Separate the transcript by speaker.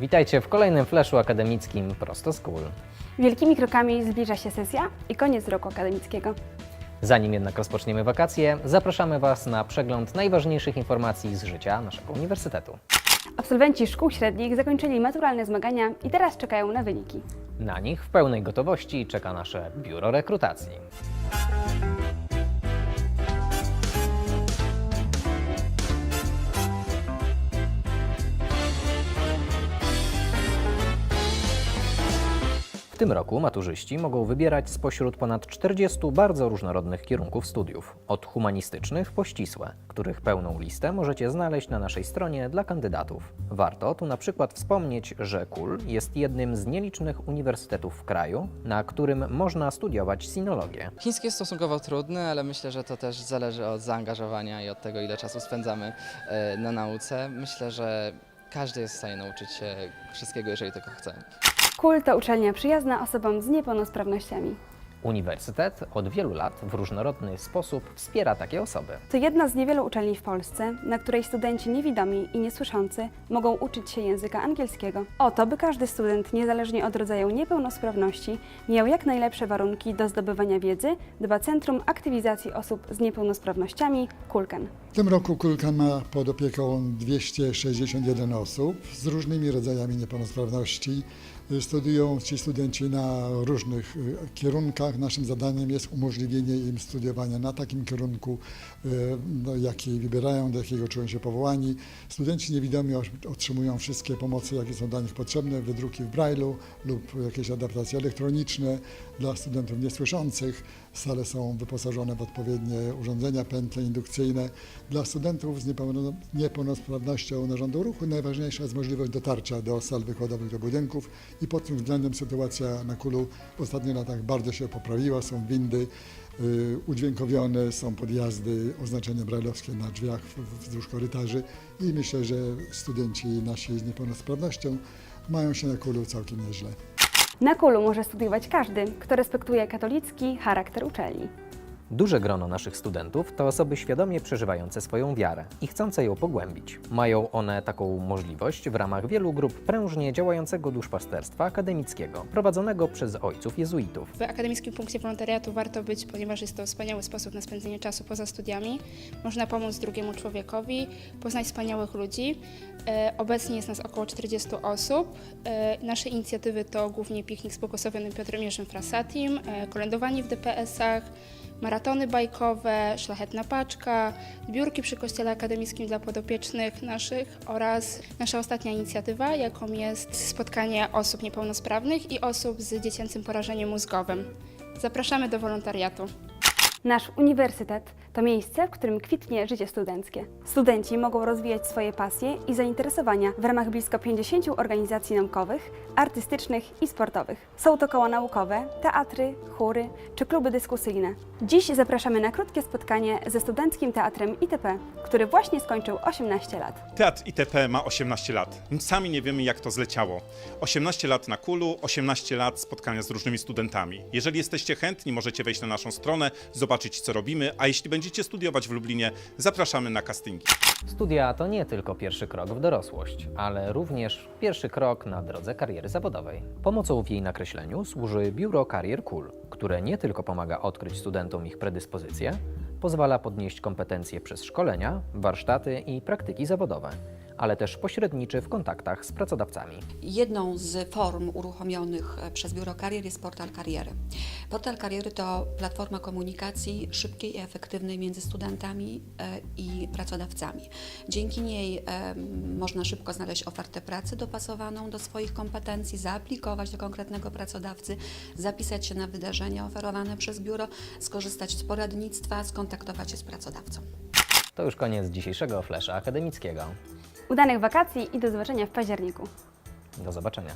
Speaker 1: Witajcie w kolejnym flashu akademickim Prosto z Kul.
Speaker 2: Wielkimi krokami zbliża się sesja i koniec roku akademickiego.
Speaker 1: Zanim jednak rozpoczniemy wakacje, zapraszamy Was na przegląd najważniejszych informacji z życia naszego uniwersytetu.
Speaker 2: Absolwenci szkół średnich zakończyli maturalne zmagania i teraz czekają na wyniki.
Speaker 1: Na nich w pełnej gotowości czeka nasze biuro rekrutacji. W tym roku maturzyści mogą wybierać spośród ponad 40 bardzo różnorodnych kierunków studiów, od humanistycznych po ścisłe, których pełną listę możecie znaleźć na naszej stronie dla kandydatów. Warto tu na przykład wspomnieć, że KUL jest jednym z nielicznych uniwersytetów w kraju, na którym można studiować sinologię.
Speaker 3: Chiński jest stosunkowo trudny, ale myślę, że to też zależy od zaangażowania i od tego, ile czasu spędzamy e, na nauce. Myślę, że każdy jest w stanie nauczyć się wszystkiego, jeżeli tylko chce.
Speaker 2: KUL to uczelnia przyjazna osobom z niepełnosprawnościami.
Speaker 1: Uniwersytet od wielu lat w różnorodny sposób wspiera takie osoby.
Speaker 2: To jedna z niewielu uczelni w Polsce, na której studenci niewidomi i niesłyszący mogą uczyć się języka angielskiego. O to, by każdy student, niezależnie od rodzaju niepełnosprawności, miał jak najlepsze warunki do zdobywania wiedzy, dba Centrum Aktywizacji Osób z Niepełnosprawnościami KULKAN.
Speaker 4: W tym roku Kulkan ma pod opieką 261 osób z różnymi rodzajami niepełnosprawności. Studiują ci studenci na różnych y, kierunkach. Naszym zadaniem jest umożliwienie im studiowania na takim kierunku, y, no, jaki wybierają, do jakiego czują się powołani. Studenci niewidomi otrz- otrzymują wszystkie pomocy, jakie są dla nich potrzebne, wydruki w Braille'u lub jakieś adaptacje elektroniczne. Dla studentów niesłyszących sale są wyposażone w odpowiednie urządzenia, pętle indukcyjne. Dla studentów z niepełno- niepełnosprawnością narządu ruchu najważniejsza jest możliwość dotarcia do sal wykładowych, do budynków i pod tym względem sytuacja na Kulu w ostatnich latach bardzo się poprawiła. Są windy y, udźwiękowione, są podjazdy, oznaczenia brajlowskie na drzwiach wzdłuż korytarzy i myślę, że studenci nasi z niepełnosprawnością mają się na Kulu całkiem nieźle.
Speaker 2: Na KUL-u może studiować każdy, kto respektuje katolicki charakter uczelni.
Speaker 1: Duże grono naszych studentów to osoby świadomie przeżywające swoją wiarę i chcące ją pogłębić. Mają one taką możliwość w ramach wielu grup prężnie działającego duszpasterstwa akademickiego, prowadzonego przez ojców jezuitów.
Speaker 5: W akademickim punkcie wolontariatu warto być, ponieważ jest to wspaniały sposób na spędzenie czasu poza studiami. Można pomóc drugiemu człowiekowi, poznać wspaniałych ludzi. E, Obecnie jest nas około 40 osób. E, Nasze inicjatywy to głównie piknik z błogosławionym Piotrem Jerzym Frasatim, e, kolędowanie w DPS-ach, maratony bajkowe, szlachetna paczka, zbiórki przy kościele akademickim dla podopiecznych naszych oraz nasza ostatnia inicjatywa, jaką jest spotkanie osób niepełnosprawnych i osób z dziecięcym porażeniem mózgowym. Zapraszamy do wolontariatu.
Speaker 2: Nasz uniwersytet to miejsce, w którym kwitnie życie studenckie. Studenci mogą rozwijać swoje pasje i zainteresowania w ramach blisko 50 organizacji naukowych, artystycznych i sportowych. Są to koła naukowe, teatry, chóry czy kluby dyskusyjne. Dziś zapraszamy na krótkie spotkanie ze Studenckim Teatrem ITP, który właśnie skończył 18 lat.
Speaker 6: Teatr ITP ma 18 lat. Sami nie wiemy, jak to zleciało. 18 lat na kulu, 18 lat spotkania z różnymi studentami. Jeżeli jesteście chętni, możecie wejść na naszą stronę, zobaczyć, co robimy, a jeśli będziecie studiować w Lublinie, zapraszamy na castingi.
Speaker 1: Studia to nie tylko pierwszy krok w dorosłość, ale również pierwszy krok na drodze kariery zawodowej. Pomocą w jej nakreśleniu służy Biuro Karier KUL, które nie tylko pomaga odkryć studentom ich predyspozycje, pozwala podnieść kompetencje przez szkolenia, warsztaty i praktyki zawodowe, ale też pośredniczy w kontaktach z pracodawcami.
Speaker 7: Jedną z form uruchomionych e, przez Biuro Karier jest portal kariery. Portal kariery to platforma komunikacji szybkiej i efektywnej między studentami e, i pracodawcami. Dzięki niej można szybko znaleźć ofertę pracy dopasowaną do swoich kompetencji, zaaplikować do konkretnego pracodawcy, zapisać się na wydarzenia oferowane przez biuro, skorzystać z poradnictwa, skontaktować się z pracodawcą.
Speaker 1: To już koniec dzisiejszego flesza akademickiego.
Speaker 2: Udanych wakacji i do zobaczenia w październiku.
Speaker 1: Do zobaczenia.